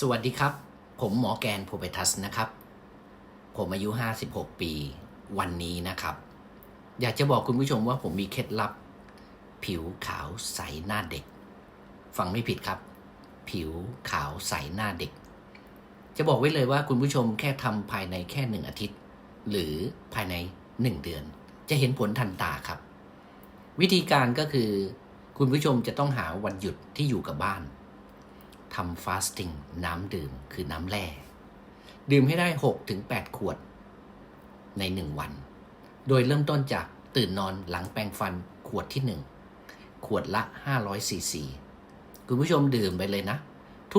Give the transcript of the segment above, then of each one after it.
สวัสดีครับ ผมหมอแกนโพเปทัสนะครับ ผมอายุ 56 ปี วันนี้นะครับ อยากจะบอกคุณผู้ชมว่าผมมีเคล็ดลับ ผิวขาวใสหน้าเด็ก ฟังไม่ผิดครับ ผิวขาวใสหน้าเด็ก จะบอกไว้เลยว่าคุณผู้ชมแค่ทำภายในแค่หนึ่งอาทิตย์ หรือภายในหนึ่งเดือน จะเห็นผลทันตาครับ วิธีการก็คือ คุณผู้ชมจะต้องหาวันหยุดที่อยู่กับบ้าน ทำฟาสติ้งน้ำดื่มคือน้ำแร่ ดื่มให้ได้6-8ถึง8ขวด ใน 1 วัน โดยเริ่มต้นจากตื่นนอนหลังแปรงฟันขวดที่ 1 ขวดละ 500ซีซีคุณผู้ชมดื่มไปเลยนะ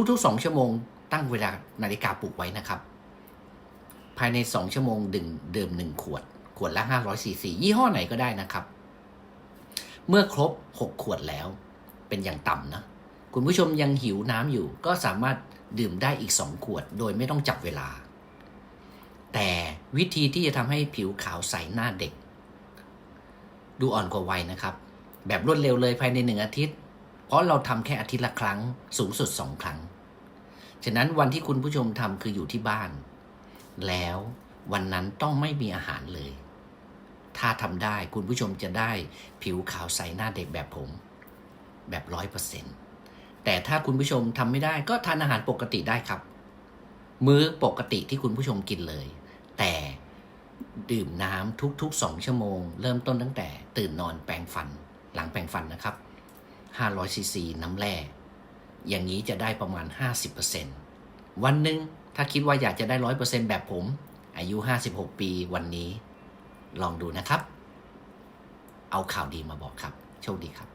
ทุกๆ 2 ชั่วโมงตั้งเวลานาฬิกาปลุกไว้นะครับ ภายใน 2 ชั่วโมงดื่มดื่ม 1 ขวด ขวดละ 500ซีซียี่ห้อไหนก็ได้นะครับ เมื่อครบ 6 ขวดแล้ว เป็นอย่างต่ำนะ คุณผู้ชมยังหิวน้ำอยู่ ก็สามารถดื่มได้อีก 2 ขวด โดยไม่ต้องจับเวลา แต่วิธีที่จะทำให้ผิวขาวใสหน้าเด็ก ดูอ่อนกว่าวัยนะครับ แบบรวดเร็วเลยภายในหนึ่งอาทิตย์ เพราะเราทำแค่อาทิตย์ละครั้ง สูงสุด2ครั้ง ฉะนั้นวันที่คุณผู้ชมทำคืออยู่ที่บ้าน แล้ววันนั้นต้องไม่มีอาหารเลย ถ้าทำได้คุณผู้ชมจะได้ผิวขาวใสหน้าเด็กแบบผม แบบร้อยเปอร์เซ็นต์ แต่ถ้าคุณผู้ชมทำไม่ได้ก็ทานอาหารปกติได้ครับ มื้อปกติที่คุณผู้ชมกินเลย แต่ดื่มน้ำทุกๆ 2 ชั่วโมง เริ่มต้นตั้งแต่ตื่นนอนแปรงฟัน หลังแปรงฟันนะครับ500ซีซีน้ำแร่อย่างนี้จะได้ประมาณ 50%วันหนึ่งถ้าคิดว่าอยากจะได้ 100%แบบผม อายุ 56 ปีวันนี้ ลองดูนะครับ เอาข่าวดีมาบอกครับ โชคดีครับ